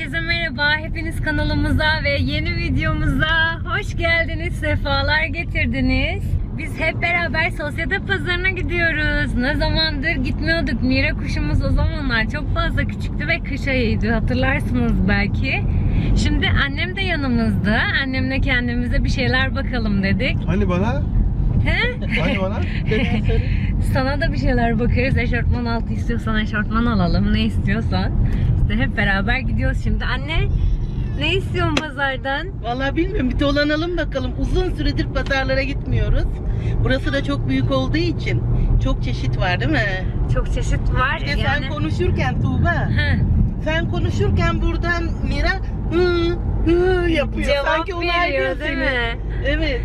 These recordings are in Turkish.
Herkese merhaba. Hepiniz kanalımıza ve yeni videomuza hoş geldiniz. Sefalar getirdiniz. Biz hep beraber sosyete pazarına gidiyoruz. Ne zamandır gitmiyorduk. Mira kuşumuz o zamanlar çok fazla küçüktü ve kış ayıydı. Hatırlarsınız belki. Şimdi annem de yanımızda. Annemle kendimize bir şeyler bakalım dedik. Hani bana? He? Hani bana? Sana da bir şeyler bakarız. Eşortman altı istiyorsan eşortman alalım. Ne istiyorsan. İşte hep beraber gidiyoruz şimdi. Anne ne istiyorsun pazardan? Vallahi bilmiyorum bir dolanalım bakalım. Uzun süredir pazarlara gitmiyoruz. Burası da çok büyük olduğu için çok çeşit var değil mi? Çok çeşit var. Bir de yani. sen konuşurken Tuğba, sen konuşurken buradan Mira hı hı yapıyor. cevap Sanki veriyor değil seni. mi? Evet.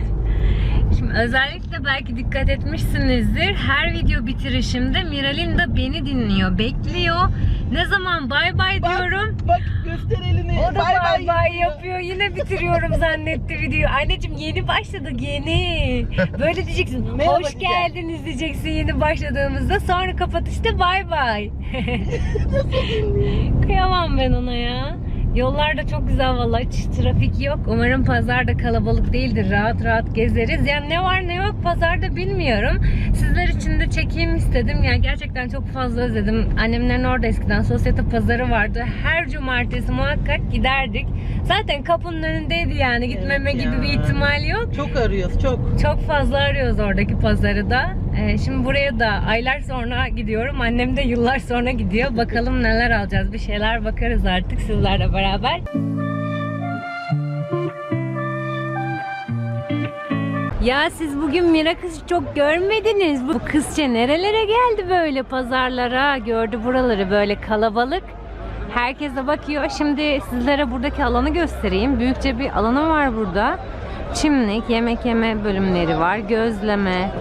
Şimdi özellikle belki dikkat etmişsinizdir. Her video bitirişimde Miralin de beni dinliyor, bekliyor. Ne zaman bay bay Bak, diyorum. Bak göster elini. O da bay bay, bay. yapıyor. Yine bitiriyorum zannetti videoyu. Anneciğim yeni başladık yeni. Böyle diyeceksin. Merhaba Hoş diyeceğim. geldiniz diyeceksin yeni başladığımızda. Sonra kapatışta bay bay. Kıyamam ben ona ya. Yollar da çok güzel vallahi hiç trafik yok. Umarım pazarda kalabalık değildir. Rahat rahat gezeriz. Yani ne var ne yok pazarda bilmiyorum. Sizler için de çekeyim istedim. Yani gerçekten çok fazla özledim. Annemlerin orada eskiden sosyete pazarı vardı. Her cumartesi muhakkak giderdik. Zaten kapının önündeydi yani. Gitmeme Evet gibi ya. bir ihtimal yok. Çok arıyoruz çok. Çok fazla arıyoruz oradaki pazarı da. Ee, şimdi buraya da aylar sonra gidiyorum. Annem de yıllar sonra gidiyor. Bakalım neler alacağız. Bir şeyler bakarız artık sizlerle beraber. Ya siz bugün Mira kızı çok görmediniz. Bu kızça nerelere geldi böyle pazarlara? Gördü buraları böyle kalabalık. Herkes de bakıyor. Şimdi sizlere buradaki alanı göstereyim. Büyükçe bir alanı var burada. Çimlik, yemek yeme bölümleri var. Gözleme,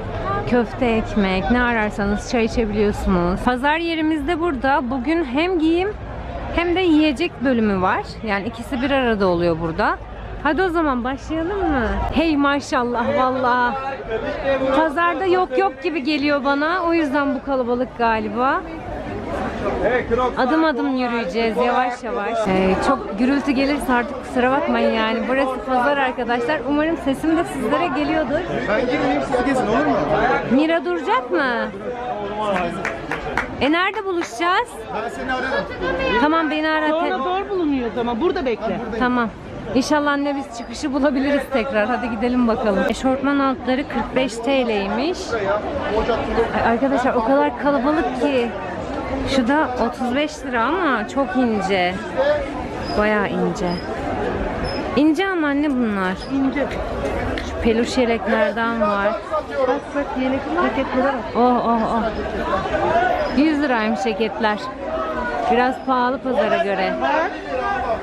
köfte ekmek, ne ararsanız çay içebiliyorsunuz. Pazar yerimiz de burada. Bugün hem giyim hem de yiyecek bölümü var. Yani ikisi bir arada oluyor burada. Hadi o zaman başlayalım mı? Hey maşallah vallahi. Pazarda yok yok gibi geliyor bana. O yüzden bu kalabalık galiba. Adım adım yürüyeceğiz yavaş yavaş. Ee, çok gürültü gelirse artık kusura bakmayın yani. Burası pazar arkadaşlar. Umarım sesim de sizlere geliyordur. Ben girmeyeyim siz gezin olur mu? Mira duracak mı? E nerede buluşacağız? Ben seni ararım. Tamam beni ara. Sonra te- zor bulunuyoruz ama burada bekle. Tamam. İnşallah anne biz çıkışı bulabiliriz tekrar. Hadi gidelim bakalım. Eşortman altları 45 TL'ymiş. Arkadaşlar o kadar kalabalık ki. Şu da 35 lira ama çok ince. Bayağı ince. İnce ama anne bunlar. İnce. Şu peluş yeleklerden var. Bak bak yelek paketleri var. Oh oh oh. 100 liraymış ceketler. Biraz pahalı pazara göre. Bak.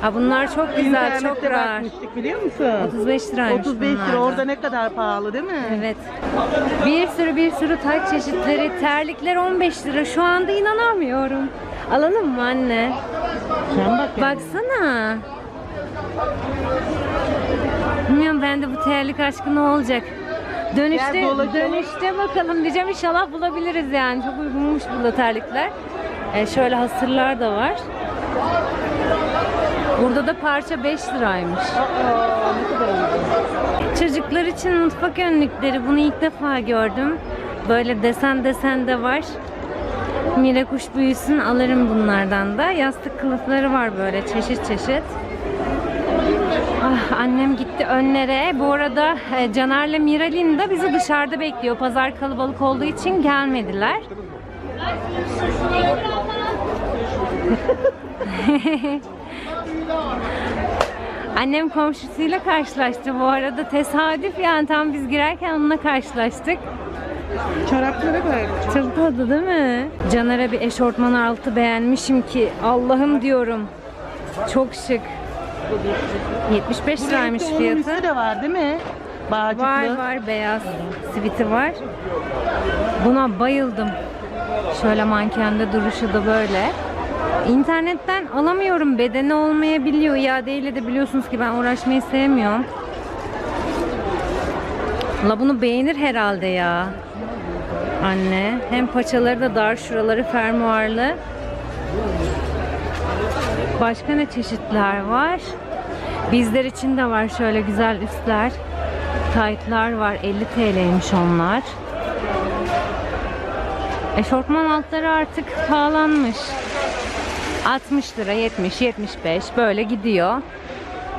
Ha bunlar çok güzel, çok rahat. bakmıştık biliyor musun? 35 liraymış 35 bunlar lira da. orada ne kadar pahalı değil mi? Evet. Bir sürü bir sürü taç çeşitleri, terlikler 15 lira. Şu anda inanamıyorum. Alalım mı anne? Sen bak. Baksana. Bilmiyorum ben de bu terlik aşkı ne olacak? Dönüşte, Gel dolaşalım. dönüşte bakalım diyeceğim inşallah bulabiliriz yani. Çok uygunmuş burada terlikler. Ee, şöyle hasırlar da var. Burada da parça 5 liraymış. Aa, ne kadar uygun. Çocuklar için mutfak önlükleri. Bunu ilk defa gördüm. Böyle desen desen de var. Mira kuş büyüsün alırım bunlardan da. Yastık kılıfları var böyle çeşit çeşit. Ah, annem gitti önlere. Bu arada e, Caner'le Miralin de bizi dışarıda bekliyor. Pazar kalabalık olduğu için gelmediler. Annem komşusuyla karşılaştı bu arada. Tesadüf yani tam biz girerken onunla karşılaştık. Çoraplara bak. Çok tatlı değil mi? Caner'e bir eşortman altı beğenmişim ki Allah'ım diyorum. Çok şık. 75 liraymış fiyatı. Üstü de var değil mi? Bağcıklı. Var var beyaz siviti var. Buna bayıldım. Şöyle mankende duruşu da böyle. İnternetten alamıyorum. Bedeni olmayabiliyor. İadeyle de biliyorsunuz ki ben uğraşmayı sevmiyorum. La bunu beğenir herhalde ya. Anne. Hem paçaları da dar, şuraları fermuarlı. Başka ne çeşitler var? Bizler için de var şöyle güzel üstler. Taytlar var. 50 TL'ymiş onlar. Eşortman altları artık pahalanmış. 60 lira, 70, 75 böyle gidiyor.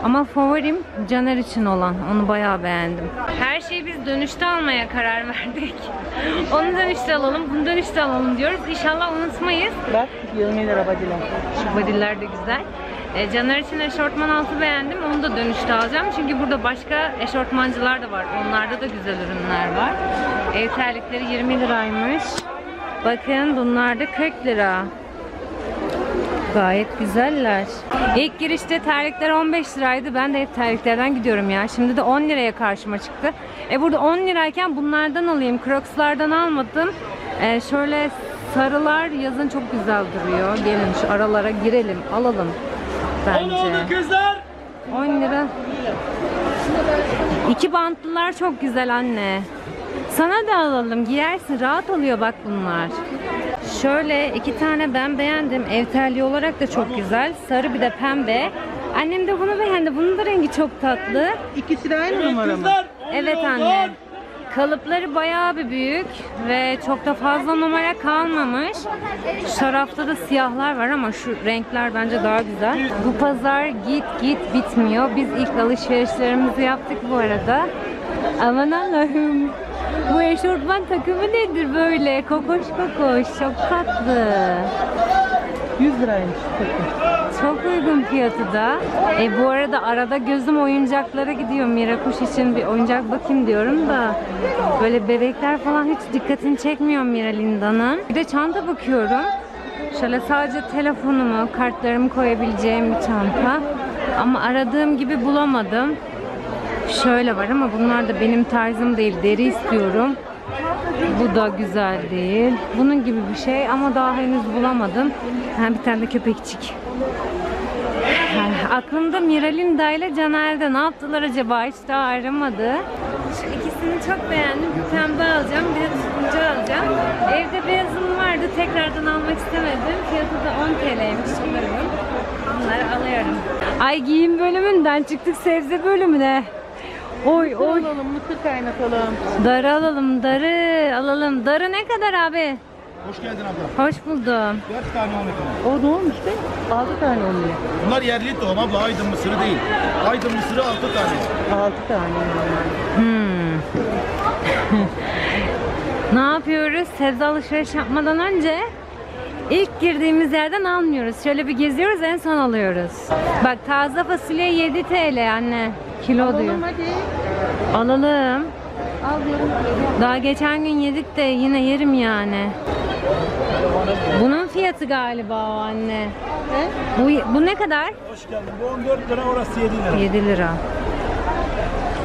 Ama favorim Caner için olan. Onu bayağı beğendim. Her şeyi biz dönüşte almaya karar verdik. Onu dönüşte alalım, bunu dönüşte alalım diyoruz. İnşallah unutmayız. Bak 20 lira badiler. Şu body'ler de güzel. E, Caner için eşortman altı beğendim. Onu da dönüşte alacağım. Çünkü burada başka eşortmancılar da var. Onlarda da güzel ürünler var. Ev terlikleri 20 liraymış. Bakın bunlar da 40 lira. Gayet güzeller. İlk girişte terlikler 15 liraydı. Ben de hep terliklerden gidiyorum ya. Şimdi de 10 liraya karşıma çıktı. E burada 10 lirayken bunlardan alayım. Crocs'lardan almadım. E, şöyle sarılar yazın çok güzel duruyor. Gelin şu aralara girelim, alalım. Bence. kızlar. 10 lira. İki bantlılar çok güzel anne. Sana da alalım. Giyersin. Rahat oluyor bak bunlar. Şöyle iki tane ben beğendim. Ev terliği olarak da çok güzel. Sarı bir de pembe. Annem de bunu beğendi. Bunun da rengi çok tatlı. İkisi de aynı numara mı? Evet anne. Kalıpları bayağı bir büyük ve çok da fazla numara kalmamış. Şu tarafta da siyahlar var ama şu renkler bence daha güzel. Bu pazar git git bitmiyor. Biz ilk alışverişlerimizi yaptık bu arada. Aman Allah'ım. Bu eşortman takımı nedir böyle? Kokoş kokoş. Çok tatlı. 100 liraymış. Çok uygun fiyatı da. E bu arada arada gözüm oyuncaklara gidiyor. Mirakuş için bir oyuncak bakayım diyorum da böyle bebekler falan hiç dikkatini çekmiyor Mira Linda'nın. Bir de çanta bakıyorum. Şöyle sadece telefonumu, kartlarımı koyabileceğim bir çanta. Ama aradığım gibi bulamadım. Şöyle var ama bunlar da benim tarzım değil. Deri istiyorum. Bu da güzel değil. Bunun gibi bir şey ama daha henüz bulamadım. Ha, bir tane de köpekçik. Ha, Aklımda Miralinda ile Caner'de ne yaptılar acaba hiç daha aramadı. Şu ikisini çok beğendim. Bir pembe alacağım, bir de alacağım. Evde beyazım vardı, tekrardan almak istemedim. Fiyatı da 10 TL'ymiş umarım. Bunları alıyorum. Ay giyim bölümünden çıktık sebze bölümüne. Oy oy. Alalım, mısır kaynatalım. Darı alalım, darı alalım. Darı ne kadar abi? Hoş geldin abla. Hoş buldum. 4 tane 10 efendim. O doğmuş be. 6 tane oluyor. Bunlar yerli tohum abla. Aydın mısırı değil. Aydın mısırı 6 tane. 6 tane. Hmm. ne yapıyoruz? Sebze alışveriş yapmadan önce ilk girdiğimiz yerden almıyoruz. Şöyle bir geziyoruz en son alıyoruz. Bak taze fasulye 7 TL anne. Kilo diyor. Alalım hadi. Alalım. Al diyorum. Daha geçen gün yedik de yine yerim yani. Bunun fiyatı galiba o anne. He? Bu, bu ne kadar? Hoş geldin. Bu 14 lira orası 7 lira. 7 lira.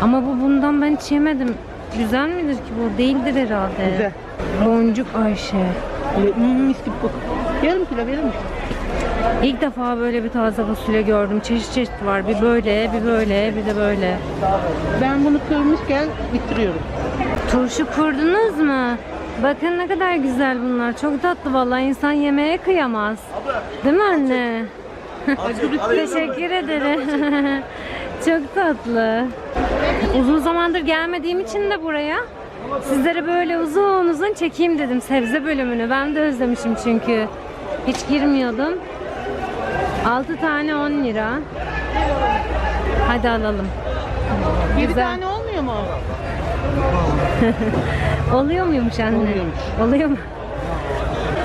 Ama bu bundan ben hiç yemedim. Güzel midir ki bu? Değildir herhalde. Güzel. Boncuk Ayşe. Mis gibi kokuyor. Yarım kilo verir misin? İlk defa böyle bir taze fasulye gördüm. Çeşit çeşit var. Bir böyle, bir böyle, bir de böyle. Ben bunu kırmışken bitiriyorum. Turşu kurdunuz mu? Bakın ne kadar güzel bunlar. Çok tatlı vallahi insan yemeğe kıyamaz. Değil mi anne? Teşekkür ederim. Çok tatlı. Uzun zamandır gelmediğim için de buraya sizlere böyle uzun uzun çekeyim dedim sebze bölümünü. Ben de özlemişim çünkü. Hiç girmiyordum. 6 tane 10 lira. Hadi alalım. 7 Güzel. tane olmuyor mu? Oluyor muymuş anne? Oluyormuş. Oluyor mu?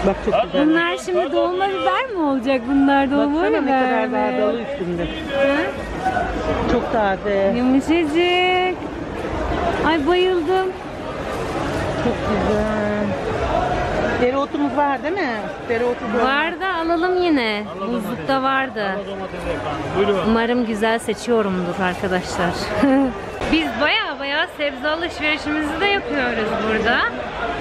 Bak çok güzel. Bunlar şimdi dolma biber mi olacak? Bunlar dolma Baksana ne biber kadar mi? daha dolu üstünde. Ha? Çok taze. Yumuşacık. Ay bayıldım. Çok güzel. Dereotumuz var değil mi? Dereotu Var da alalım yine. Buzlukta vardı. Umarım güzel seçiyorumdur arkadaşlar. Biz baya baya sebze alışverişimizi de yapıyoruz burada.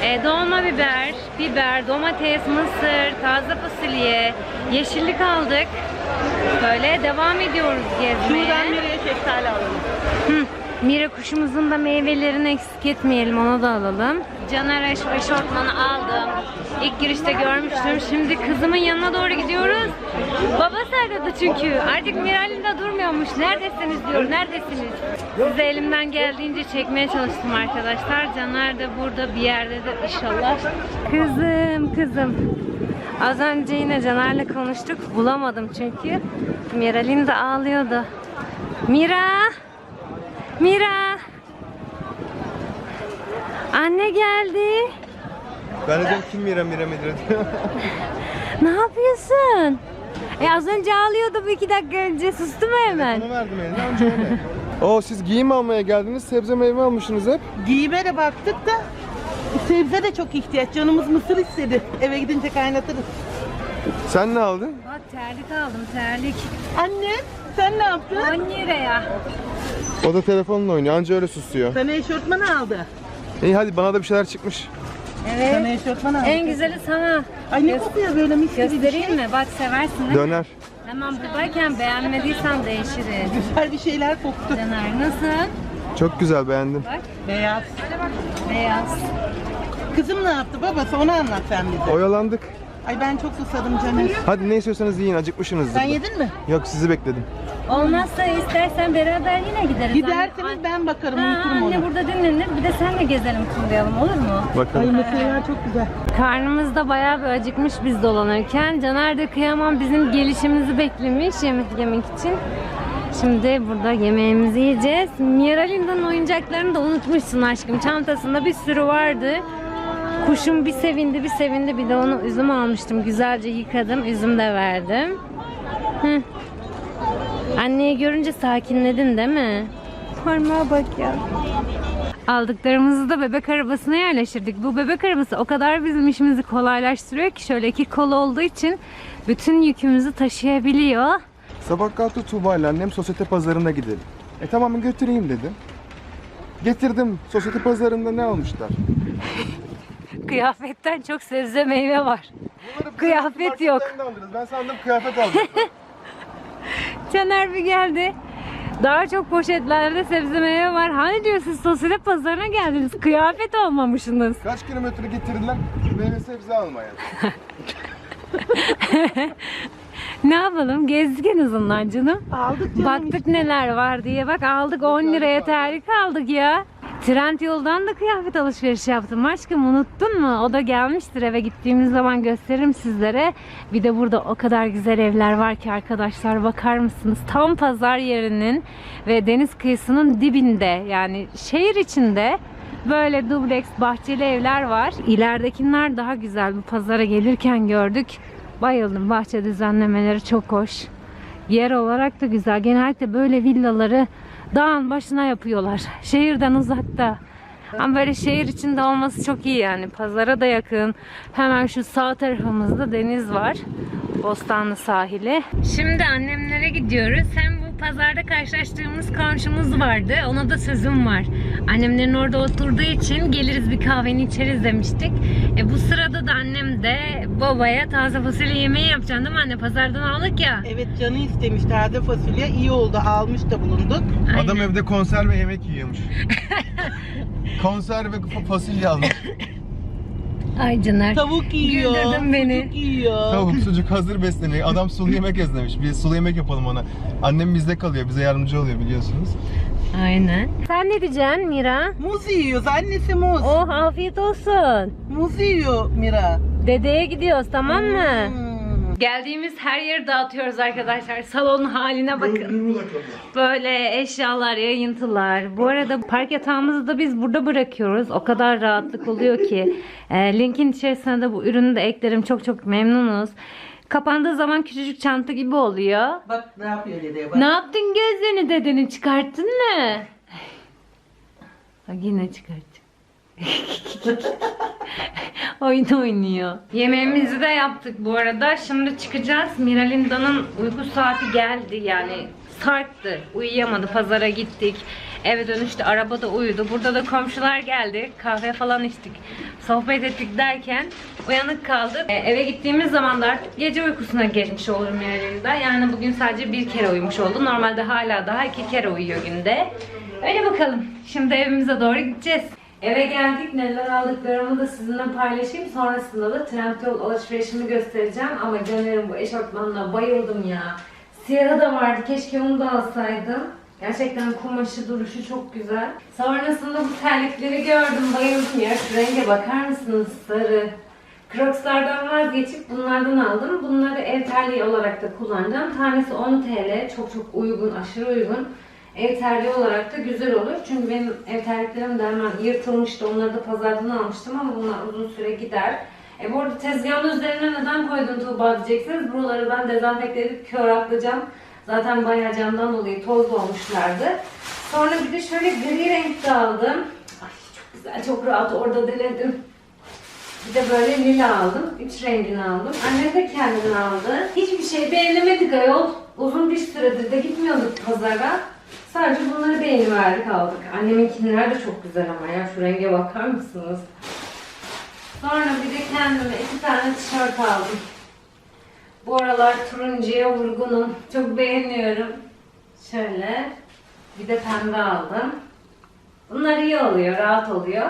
E, dolma biber, biber, domates, mısır, taze fasulye, yeşillik aldık. Böyle devam ediyoruz gezmeye. Şuradan nereye şeftali alalım? Hı. Mira kuşumuzun da meyvelerini eksik etmeyelim onu da alalım. Caner eş eşortmanı aldım. İlk girişte görmüştüm. Şimdi kızımın yanına doğru gidiyoruz. Babası aradı çünkü. Artık Miral'in durmuyormuş. Neredesiniz diyor. Neredesiniz? Size elimden geldiğince çekmeye çalıştım arkadaşlar. Caner de burada bir yerdedir inşallah. Kızım, kızım. Az önce yine Caner'le konuştuk. Bulamadım çünkü. Miral'in de ağlıyordu. Mira! Mira! Anne geldi. Ben de diyorum kim Mira Mira Mira diyor. Ne yapıyorsun? E az önce ağlıyordu bir iki dakika önce. Sustu mu hemen? Onu verdim eline önce öyle. Oo siz giyim almaya geldiniz, sebze meyve almışsınız hep. Giyime de baktık da sebze de çok ihtiyaç. Canımız mısır istedi. Eve gidince kaynatırız. Sen ne aldın? Bak terlik aldım terlik. Anne sen ne yaptın? 10 liraya. O da telefonla oynuyor, anca öyle susuyor. Sana eşortman aldı. İyi hadi bana da bir şeyler çıkmış. Sana Evet. eşortman aldı. En güzeli sana. Ay ne kokuyor böyle mis gibi bir Göstereyim şey. mi? Bak seversin değil mi? Döner. Hemen buradayken beğenmediysen değişiriz. Güzel bir şeyler koktu. Caner nasıl? Çok güzel beğendim. Bak Beyaz. beyaz. Kızım ne yaptı babası onu anlat sen bize. Oyalandık. Ay ben çok susadım Caner. Hadi ne istiyorsanız yiyin, acıkmışsınızdır. Sen yedin mi? Yok sizi bekledim. Olmazsa istersen beraber yine gideriz. Giderseniz Anne- ben bakarım Ha, unuturum anne onu. burada dinlenir. Bir de senle gezelim turlayalım olur mu? Ay Bakalım. mesela çok güzel. Karnımız da bayağı bir acıkmış biz dolanırken. Caner de kıyamam bizim gelişimizi beklemiş yemek yemek için. Şimdi burada yemeğimizi yiyeceğiz. Miralinda'nın oyuncaklarını da unutmuşsun aşkım. Çantasında bir sürü vardı. Kuşum bir sevindi bir sevindi bir de onu üzüm almıştım. Güzelce yıkadım üzüm de verdim. Hı. Anneyi görünce sakinledin değil mi? Parmağa bak ya. Aldıklarımızı da bebek arabasına yerleştirdik. Bu bebek arabası o kadar bizim işimizi kolaylaştırıyor ki şöyle iki kolu olduğu için bütün yükümüzü taşıyabiliyor. Sabah kalktı Tuğba ile annem sosyete pazarına gidelim. E tamam götüreyim dedim. Getirdim. Sosyete pazarında ne almışlar? Kıyafetten çok sebze meyve var. Kıyafet yok. Aldınız. Ben sandım kıyafet aldım. Caner bir geldi. Daha çok poşetlerde sebze meyve var. Hani diyor siz sosyete pazarına geldiniz. Kıyafet almamışsınız. Kaç kilometre getirdiler meyve sebze almaya? Ne yapalım? Gezdik en azından canım. Aldık canım. Baktık neler var diye. Bak aldık 10 liraya terlik aldık ya. Trend yoldan da kıyafet alışverişi yaptım aşkım unuttun mu? O da gelmiştir eve gittiğimiz zaman gösteririm sizlere. Bir de burada o kadar güzel evler var ki arkadaşlar bakar mısınız? Tam pazar yerinin ve deniz kıyısının dibinde yani şehir içinde böyle dubleks bahçeli evler var. İleridekiler daha güzel. Bu pazara gelirken gördük. Bayıldım. Bahçe düzenlemeleri çok hoş. Yer olarak da güzel. Genellikle böyle villaları dağın başına yapıyorlar. Şehirden uzakta. Ama böyle şehir içinde olması çok iyi yani. Pazara da yakın. Hemen şu sağ tarafımızda deniz var. Bostanlı sahili. Şimdi annemlere gidiyoruz. Hem bu pazarda karşılaştığımız komşumuz vardı. Ona da sözüm var. Annemlerin orada oturduğu için geliriz bir kahveni içeriz demiştik. E bu sırada da annem de babaya taze fasulye yemeği yapacaksın değil mi anne? Pazardan aldık ya. Evet canı istemiş taze fasulye. iyi oldu almış da bulunduk. Adam Aynen. evde konserve yemek yiyormuş. konserve fa- fasulye almış. Ay Caner. Tavuk yiyor. Güldürdün beni. Sucuk yiyor. Tavuk sucuk hazır besleniyor. Adam sulu yemek ezlemiş. Bir sulu yemek yapalım ona. Annem bizde kalıyor. Bize yardımcı oluyor biliyorsunuz. Aynen. Sen ne diyeceksin Mira? Muz yiyoruz. Annesi muz. Oh afiyet olsun. Muz yiyor Mira. Dedeye gidiyoruz tamam mı? Hmm. Geldiğimiz her yeri dağıtıyoruz arkadaşlar. Salonun haline bakın. Böyle eşyalar, yayıntılar. Bu arada park yatağımızı da biz burada bırakıyoruz. O kadar rahatlık oluyor ki. Ee, linkin içerisine de bu ürünü de eklerim. Çok çok memnunuz. Kapandığı zaman küçücük çanta gibi oluyor. Bak ne yapıyor dedeye bak. Ne yaptın gözlerini dedenin çıkarttın mı? Bak yine çıkarttı. Oyun oynuyor. Yemeğimizi de yaptık bu arada. Şimdi çıkacağız. Miralinda'nın uyku saati geldi yani sarktı. Uyuyamadı. Pazara gittik. Eve dönüşte arabada uyudu. Burada da komşular geldi. Kahve falan içtik. Sohbet ettik derken uyanık kaldık. E, eve gittiğimiz zaman da artık gece uykusuna geçmiş olur Miralinda. Yani bugün sadece bir kere uyumuş oldu. Normalde hala daha iki kere uyuyor günde. Öyle bakalım. Şimdi evimize doğru gideceğiz. Eve geldik. Neler aldıklarımı da sizinle paylaşayım. Sonrasında da Trendyol alışverişimi göstereceğim. Ama Caner'in bu eşofmanına bayıldım ya. Siyahı da vardı. Keşke onu da alsaydım. Gerçekten kumaşı duruşu çok güzel. Sonrasında bu terlikleri gördüm. Bayıldım ya. Şu renge bakar mısınız? Sarı. Crocs'lardan vazgeçip bunlardan aldım. Bunları ev terliği olarak da kullanacağım. Tanesi 10 TL. Çok çok uygun, aşırı uygun. Ev terliği olarak da güzel olur. Çünkü benim ev terliklerim de hemen yırtılmıştı. Onları da pazardan almıştım ama bunlar uzun süre gider. E bu arada tezgahın üzerine neden koydun Tuğba diyeceksiniz. Buraları ben dezenfekte edip kör atlayacağım. Zaten bayağı camdan dolayı toz olmuşlardı. Sonra bir de şöyle gri renkte aldım. Ay çok güzel, çok rahat orada denedim. Bir de böyle lila aldım. Üç rengini aldım. Annem de kendini aldı. Hiçbir şey beğenemedik ayol. Uzun bir süredir de gitmiyorduk pazara. Sadece bunları beğeniverdik aldık. Anneminkiler de çok güzel ama ya şu renge bakar mısınız? Sonra bir de kendime iki tane tişört aldım. Bu aralar turuncuya vurgunum. Çok beğeniyorum. Şöyle. Bir de pembe aldım. Bunlar iyi oluyor, rahat oluyor.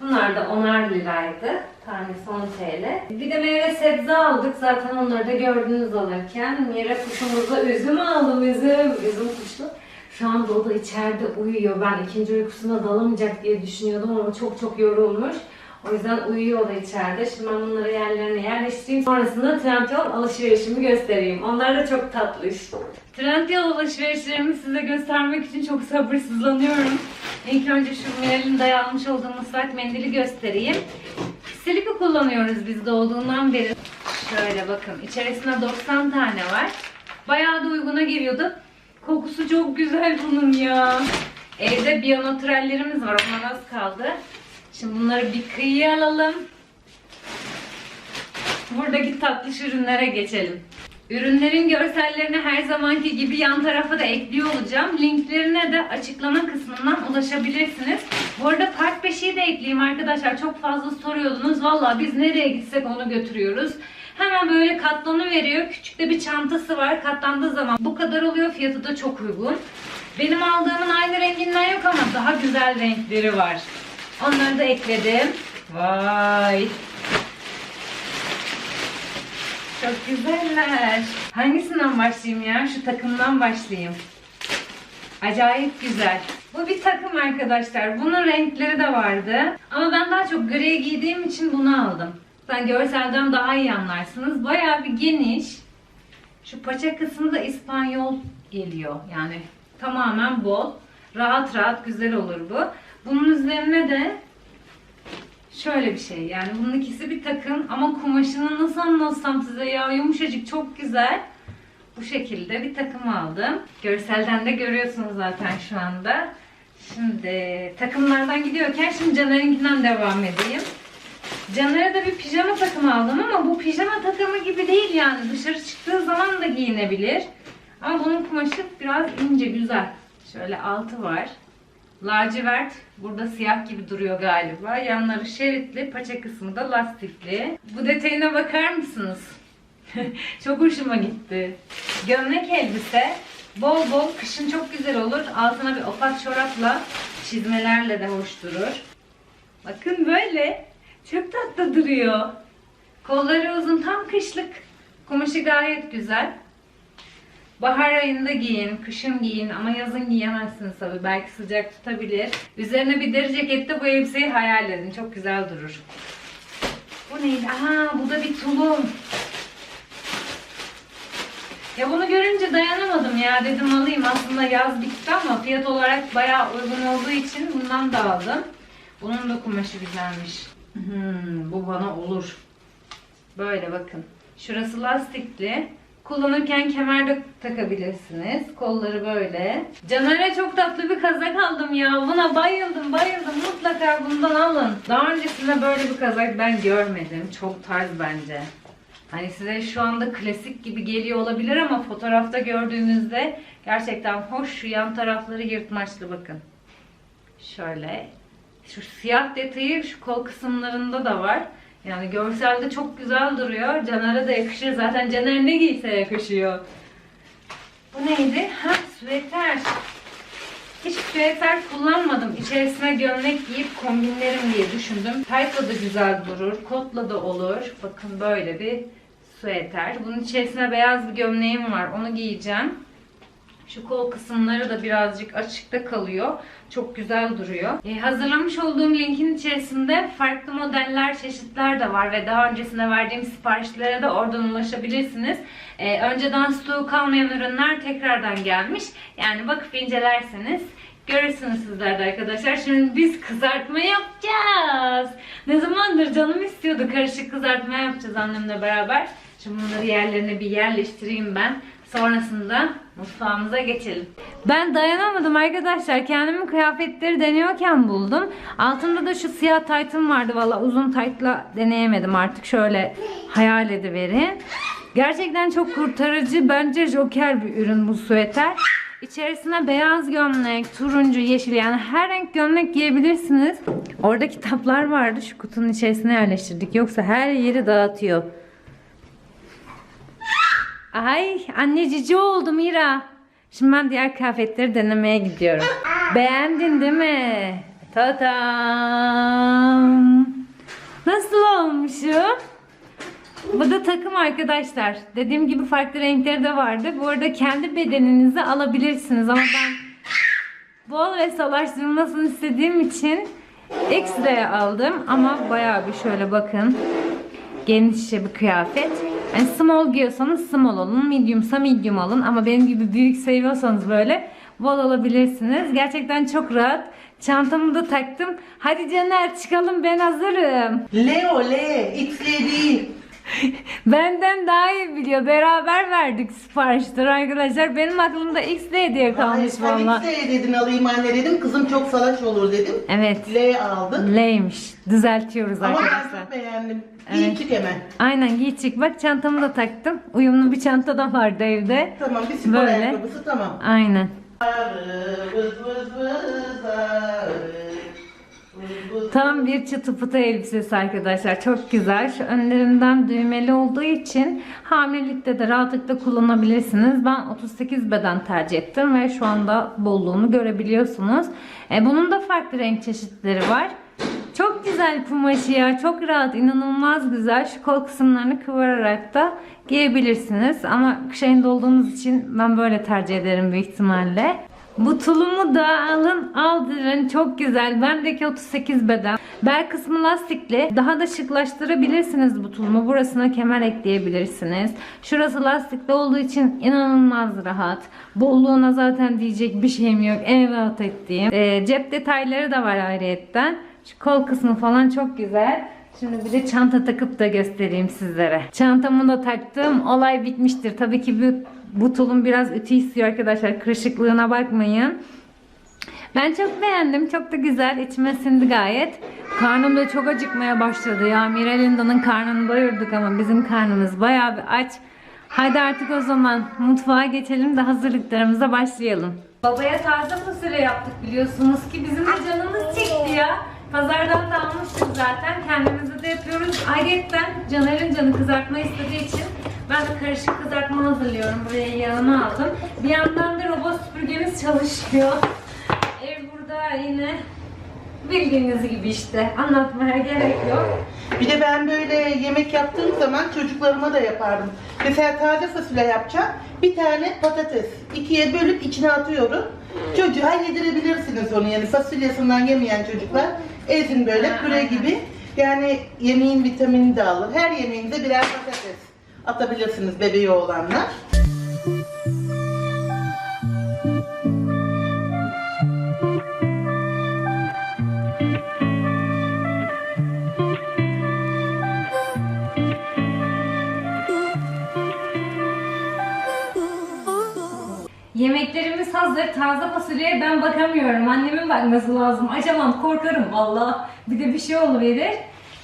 Bunlar da 10'ar liraydı. Tanesi 10 TL. Bir de meyve sebze aldık. Zaten onları da gördünüz alırken. Mira kuşumuza üzüm aldım. Üzüm. Üzüm kuşu. Şu anda o da içeride uyuyor. Ben ikinci uykusuna dalamayacak diye düşünüyordum ama çok çok yorulmuş. O yüzden uyuyor o da içeride. Şimdi ben bunları yerlerine yerleştireyim. Sonrasında Trendyol alışverişimi göstereyim. Onlar da çok tatlış. Trendyol alışverişlerimi size göstermek için çok sabırsızlanıyorum. İlk önce şu Miral'in dayanmış olduğum ıslak mendili göstereyim. Silika kullanıyoruz biz doğduğundan beri. Şöyle bakın içerisinde 90 tane var. Bayağı da uyguna geliyordu. Kokusu çok güzel bunun ya. Evde biyonatürellerimiz var. Onlar az kaldı. Şimdi bunları bir kıyıya alalım. Buradaki tatlış ürünlere geçelim. Ürünlerin görsellerini her zamanki gibi yan tarafa da ekliyor olacağım. Linklerine de açıklama kısmından ulaşabilirsiniz. Bu arada part 5'i de ekleyeyim arkadaşlar. Çok fazla soruyordunuz. Valla biz nereye gitsek onu götürüyoruz. Hemen böyle katlanı veriyor. Küçük de bir çantası var. Katlandığı zaman bu kadar oluyor. Fiyatı da çok uygun. Benim aldığımın aynı renginden yok ama daha güzel renkleri var. Onları da ekledim. Vay. Çok güzeller. Hangisinden başlayayım ya? Şu takımdan başlayayım. Acayip güzel. Bu bir takım arkadaşlar. Bunun renkleri de vardı. Ama ben daha çok gri giydiğim için bunu aldım. Sen görselden daha iyi anlarsınız. Bayağı bir geniş. Şu paça kısmı da İspanyol geliyor. Yani tamamen bol. Rahat rahat güzel olur bu. Bunun üzerine de şöyle bir şey. Yani bunun ikisi bir takım ama kumaşını nasıl anlatsam size ya yumuşacık çok güzel. Bu şekilde bir takım aldım. Görselden de görüyorsunuz zaten şu anda. Şimdi takımlardan gidiyorken şimdi Caner'inkinden devam edeyim. Caner'e de bir pijama takımı aldım ama bu pijama takımı gibi değil yani. Dışarı çıktığı zaman da giyinebilir. Ama bunun kumaşı biraz ince güzel. Şöyle altı var. Lacivert. Burada siyah gibi duruyor galiba. Yanları şeritli. Paça kısmı da lastikli. Bu detayına bakar mısınız? çok hoşuma gitti. Gömlek elbise. Bol bol kışın çok güzel olur. Altına bir opak çorapla çizmelerle de hoş durur. Bakın böyle. Çok tatlı duruyor. Kolları uzun tam kışlık. Kumaşı gayet güzel. Bahar ayında giyin, kışın giyin ama yazın giyemezsiniz tabi. Belki sıcak tutabilir. Üzerine bir deri cekette bu elbiseyi hayal edin. Çok güzel durur. Bu neydi? Aha bu da bir tulum. Ya bunu görünce dayanamadım ya dedim alayım. Aslında yaz bitti ama fiyat olarak bayağı uygun olduğu için bundan da aldım. Bunun da kumaşı güzelmiş. Hmm, bu bana olur. Böyle bakın. Şurası lastikli. Kullanırken kemer de takabilirsiniz. Kolları böyle. Caner'e çok tatlı bir kazak aldım ya. Buna bayıldım bayıldım. Mutlaka bundan alın. Daha öncesinde böyle bir kazak ben görmedim. Çok tarz bence. Hani size şu anda klasik gibi geliyor olabilir ama fotoğrafta gördüğünüzde gerçekten hoş. Şu yan tarafları yırtmaçlı bakın. Şöyle. Şu siyah detayı şu kol kısımlarında da var. Yani görselde çok güzel duruyor. Caner'e de yakışır. Zaten Caner ne giyse yakışıyor. Bu neydi? Ha süveter. Hiç süeter kullanmadım. İçerisine gömlek giyip kombinlerim diye düşündüm. Taytla da güzel durur, kotla da olur. Bakın böyle bir süeter. Bunun içerisine beyaz bir gömleğim var. Onu giyeceğim. Şu kol kısımları da birazcık açıkta kalıyor. Çok güzel duruyor. Ee, hazırlamış olduğum linkin içerisinde farklı modeller, çeşitler de var ve daha öncesinde verdiğim siparişlere de oradan ulaşabilirsiniz. Ee, önceden stoğu kalmayan ürünler tekrardan gelmiş. Yani bakıp incelerseniz görürsünüz sizler de arkadaşlar. Şimdi biz kızartma yapacağız. Ne zamandır canım istiyordu karışık kızartma yapacağız annemle beraber. Şimdi bunları yerlerine bir yerleştireyim ben. Sonrasında mutfağımıza geçelim. Ben dayanamadım arkadaşlar. Kendimin kıyafetleri deniyorken buldum. Altında da şu siyah taytım vardı. Valla uzun taytla deneyemedim artık. Şöyle hayal ediverin. Gerçekten çok kurtarıcı. Bence joker bir ürün bu süveter. İçerisine beyaz gömlek, turuncu, yeşil yani her renk gömlek giyebilirsiniz. Orada kitaplar vardı. Şu kutunun içerisine yerleştirdik. Yoksa her yeri dağıtıyor. Ay anne cici oldu Mira. Şimdi ben diğer kıyafetleri denemeye gidiyorum. Beğendin değil mi? Tatam. Nasıl olmuşum? Bu da takım arkadaşlar. Dediğim gibi farklı renkleri de vardı. Bu arada kendi bedeninizi alabilirsiniz ama ben bol ve salaştırılmasını istediğim için X-ray aldım ama bayağı bir şöyle bakın genişçe bir kıyafet. Yani small giyiyorsanız small olun, mediumsa medium alın ama benim gibi büyük seviyorsanız böyle bol alabilirsiniz. Gerçekten çok rahat. Çantamı da taktım. Hadi Caner çıkalım ben hazırım. Leo le, XL değil. Benden daha iyi biliyor. Beraber verdik siparişleri arkadaşlar. Benim aklımda XD diye kalmış Hayır, valla. sen XL dedin alayım anne dedim. Kızım çok salaş olur dedim. Evet. L aldım. L'ymiş. Düzeltiyoruz Ama ben arkadaşlar. çok beğendim. Evet. İyi çık hemen. Aynen giy çık. Bak çantamı da taktım. Uyumlu bir çanta da vardı evde. Tamam bir spor Böyle. ayakkabısı tamam. Aynen. Vız vız vız vız Tam bir çıtı pıtı elbisesi arkadaşlar. Çok güzel. Şu önlerinden düğmeli olduğu için hamilelikte de rahatlıkla kullanabilirsiniz. Ben 38 beden tercih ettim ve şu anda bolluğunu görebiliyorsunuz. E, bunun da farklı renk çeşitleri var. Çok güzel kumaşı ya. Çok rahat, inanılmaz güzel. Şu kol kısımlarını kıvırarak da giyebilirsiniz. Ama kış ayında olduğumuz için ben böyle tercih ederim büyük ihtimalle. Bu tulumu da alın aldırın. Çok güzel. Bendeki 38 beden. Bel kısmı lastikli. Daha da şıklaştırabilirsiniz bu tulumu. Burasına kemer ekleyebilirsiniz. Şurası lastikli olduğu için inanılmaz rahat. Bolluğuna zaten diyecek bir şeyim yok. En rahat ettiğim. Ee, cep detayları da var ayrıyetten. Şu kol kısmı falan çok güzel. Şimdi bir de çanta takıp da göstereyim sizlere. Çantamı da taktım. Olay bitmiştir. Tabii ki bu, bu tulum biraz ütü istiyor arkadaşlar. Kırışıklığına bakmayın. Ben çok beğendim. Çok da güzel. İçime sindi gayet. Karnım da çok acıkmaya başladı ya. Miralinda'nın karnını doyurduk ama bizim karnımız bayağı bir aç. Hadi artık o zaman mutfağa geçelim de hazırlıklarımıza başlayalım. Babaya taze fasulye yaptık biliyorsunuz ki bizim de canımız çekti ya. Pazardan da almıştık zaten. Kendimize de yapıyoruz. Ayrıca Caner'in canı kızartma istediği için ben de karışık kızartma hazırlıyorum. Buraya yağını aldım. Bir yandan da robot süpürgemiz çalışıyor. Ev burada yine bildiğiniz gibi işte. Anlatmaya gerek yok. Bir de ben böyle yemek yaptığım zaman çocuklarıma da yapardım. Mesela taze fasulye yapacağım. Bir tane patates ikiye bölüp içine atıyorum. Çocuğa yedirebilirsiniz onu yani fasulyesinden yemeyen çocuklar ezin böyle püre gibi. Yani yemeğin vitamini de alır. Her yemeğinize birer patates atabilirsiniz bebeği olanlar. Yemeklerimiz hazır. Taze fasulyeye ben bakamıyorum. Annemin bakması lazım. Açamam korkarım valla. Bir de bir şey oluverir.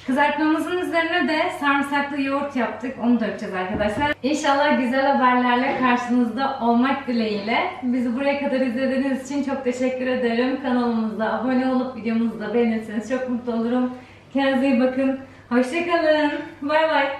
Kızartmamızın üzerine de sarımsaklı yoğurt yaptık. Onu yapacağız arkadaşlar. İnşallah güzel haberlerle karşınızda olmak dileğiyle. Bizi buraya kadar izlediğiniz için çok teşekkür ederim. Kanalımıza abone olup videomuzu da beğenirseniz çok mutlu olurum. Kendinize iyi bakın. Hoşçakalın. Bay bay.